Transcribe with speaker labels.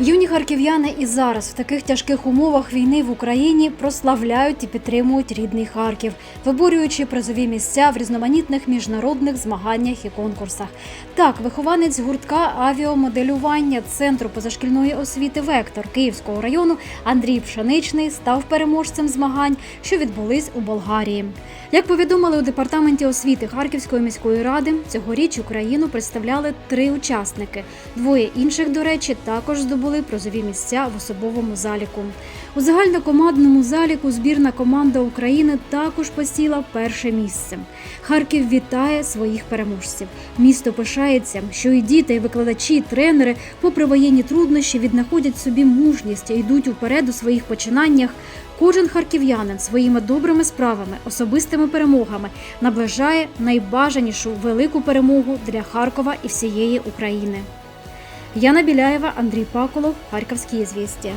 Speaker 1: Юні харків'яни і зараз в таких тяжких умовах війни в Україні прославляють і підтримують рідний Харків, виборюючи призові місця в різноманітних міжнародних змаганнях і конкурсах. Так, вихованець гуртка авіамоделювання Центру позашкільної освіти Вектор Київського району Андрій Пшеничний став переможцем змагань, що відбулись у Болгарії. Як повідомили у департаменті освіти Харківської міської ради, цьогоріч Україну представляли три учасники. Двоє інших, до речі, також здобули призові місця в особовому заліку. У загальнокомандному заліку збірна команда України також посіла перше місце. Харків вітає своїх переможців. Місто пишається, що і діти, і викладачі, і тренери, попри воєнні труднощі, віднаходять собі мужність і йдуть уперед у своїх починаннях. Кожен харків'янин своїми добрими справами, особистими перемогами наближає найбажанішу велику перемогу для Харкова і всієї України. Яна Біляєва, Андрій Паколов, Харківські звістя.